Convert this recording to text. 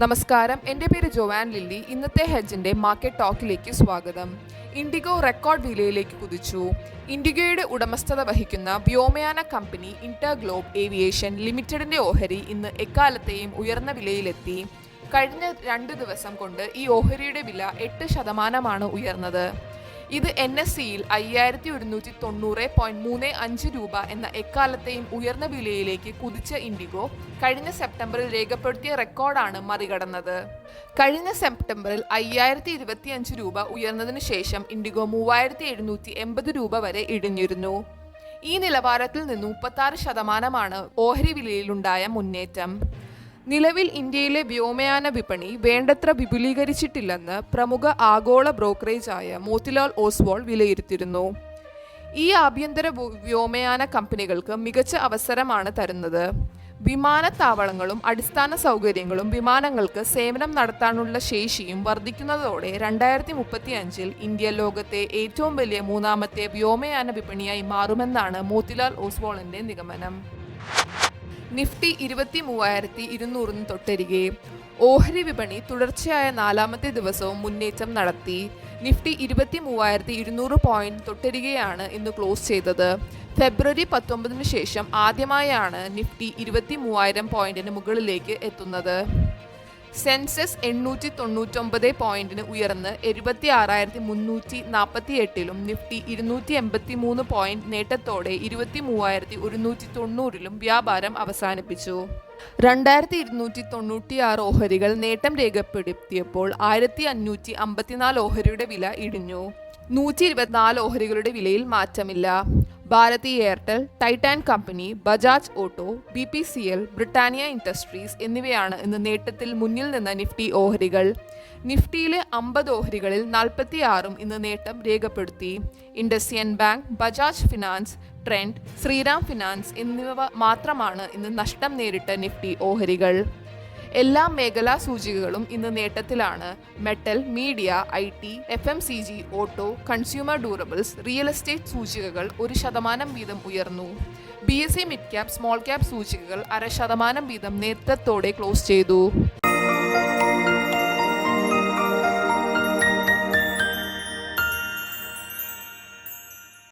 നമസ്കാരം. എന്റെ പേര് ജോവാൻ ലില്ലി. ഇന്നത്തെ ഹെജിന്റെ മാർക്കറ്റ് ടോക്കിലേക്ക് സ്വാഗതം. ഇൻഡിഗോ റെക്കോർഡ് വിലയിലേക്ക് കുതിച്ചു. ഇൻഡിഗോയുടെ ഉടമസ്ഥത വഹിക്കുന്ന വ്യോമയാന കമ്പനി ഇന്റർഗ്ലോബ് ഏവിയേഷൻ ലിമിറ്റഡിന്റെ ഓഹരി ഇന്ന് എക്കാലത്തെയും ഉയർന്ന വിലയിലെത്തി. കഴിഞ്ഞ രണ്ട് ദിവസം കൊണ്ട് ഈ ഓഹരിയുടെ വില എട്ട് ശതമാനമാണ് ഉയർന്നത്. ഇത് എൻ എസ് സിയിൽ അയ്യായിരത്തി ഒരുന്നൂറ്റി തൊണ്ണൂറ് പോയിന്റ് മൂന്ന് അഞ്ച് രൂപ എന്ന എക്കാലത്തെയും ഉയർന്ന വിലയിലേക്ക് കുതിച്ച ഇൻഡിഗോ കഴിഞ്ഞ സെപ്റ്റംബറിൽ രേഖപ്പെടുത്തിയ റെക്കോർഡാണ് മറികടന്നത്. കഴിഞ്ഞ സെപ്റ്റംബറിൽ അയ്യായിരത്തി ഇരുപത്തി അഞ്ച് രൂപ ഉയർന്നതിനു ശേഷം ഇൻഡിഗോ മൂവായിരത്തി എഴുന്നൂറ്റി എൺപത് രൂപ വരെ ഇടിഞ്ഞിരുന്നു. ഈ നിലവാരത്തിൽ നിന്ന് മുപ്പത്തി ശതമാനമാണ് ഓഹരി വിലയിലുണ്ടായ മുന്നേറ്റം. നിലവിൽ ഇന്ത്യയിലെ വ്യോമയാന വിപണി വേണ്ടത്ര വിപുലീകരിച്ചിട്ടില്ലെന്ന് പ്രമുഖ ആഗോള ബ്രോക്കറേജായ മോത്തിലാൽ ഓസ്വാൾ വിലയിരുത്തിയിരുന്നു. ഈ ആഭ്യന്തര വ്യോ- വ്യോമയാന കമ്പനികൾക്ക് മികച്ച അവസരമാണ് തരുന്നത്. വിമാനത്താവളങ്ങളും അടിസ്ഥാന സൗകര്യങ്ങളും വിമാനങ്ങൾക്ക് സേവനം നടത്താനുള്ള ശേഷിയും വർദ്ധിക്കുന്നതോടെ രണ്ടായിരത്തി മുപ്പത്തി അഞ്ചിൽ ഇന്ത്യ ലോകത്തെ ഏറ്റവും വലിയ മൂന്നാമത്തെ വ്യോമയാന വിപണിയായി മാറുമെന്നാണ് മോത്തിലാൽ ഓസ്വാളിന്റെ നിഗമനം. നിഫ്റ്റി ഇരുപത്തി മൂവായിരത്തി ഇരുന്നൂറിന് തൊട്ടരികെ. ഓഹരി വിപണി തുടർച്ചയായ നാലാമത്തെ ദിവസവും മുന്നേറ്റം നടത്തി. നിഫ്റ്റി ഇരുപത്തി മൂവായിരത്തി ഇരുന്നൂറ് പോയിന്റ് തൊട്ടരികെയാണ് ഇന്ന് ക്ലോസ് ചെയ്തത്. ഫെബ്രുവരി പത്തൊമ്പതിന് ശേഷം ആദ്യമായാണ് നിഫ്റ്റി ഇരുപത്തി മൂവായിരം പോയിന്റിന് മുകളിലേക്ക് എത്തുന്നത്. സെൻസസ് എണ്ണൂറ്റി തൊണ്ണൂറ്റൊമ്പത് പോയിന്റിന് ഉയർന്ന് എഴുപത്തി ആറായിരത്തി മുന്നൂറ്റി നാൽപ്പത്തി എട്ടിലും നിഫ്റ്റി ഇരുന്നൂറ്റി എൺപത്തി മൂന്ന് പോയിന്റ് നേട്ടത്തോടെ ഇരുപത്തി മൂവായിരത്തി ഒരുന്നൂറ്റി തൊണ്ണൂറിലും വ്യാപാരം അവസാനിപ്പിച്ചു. രണ്ടായിരത്തി ഇരുന്നൂറ്റി തൊണ്ണൂറ്റി ആറ് ഓഹരികൾ നേട്ടം രേഖപ്പെടുത്തിയപ്പോൾ ആയിരത്തി അഞ്ഞൂറ്റി അമ്പത്തിനാല് ഓഹരിയുടെ വില ഇടിഞ്ഞു. നൂറ്റി ഇരുപത്തിനാല് ഓഹരികളുടെ വിലയിൽ മാറ്റമില്ല. Bharti Airtel Titan company Bajaj auto B P C L Britannia industries എന്നിവയാണ് ഇന്ന് നേട്ടത്തിൽ മുന്നിൽ നിന്ന നിഫ്റ്റി ഓഹരികൾ. നിഫ്റ്റിയിലെ അമ്പത് ഓഹരികളിൽ നാൽപ്പത്തി ആറും ഇന്ന് നേട്ടം രേഖപ്പെടുത്തി. IndusInd bank Bajaj finance Trent Shriram finance എന്നിവ മാത്രമാണ് ഇന്ന് നഷ്ടം നേരിട്ട നിഫ്റ്റി ഓഹരികൾ. എല്ലാ മേഖലാ സൂചികകളും ഇന്ന് നേട്ടത്തിലാണ്. Metal media I T F M C G auto consumer durables real estate സൂചികകൾ ഒരു ശതമാനം വീതം ഉയർന്നു. B S C mid cap small cap സൂചികകൾ അര ശതമാനം വീതം നേട്ടത്തോടെ ക്ലോസ് ചെയ്തു.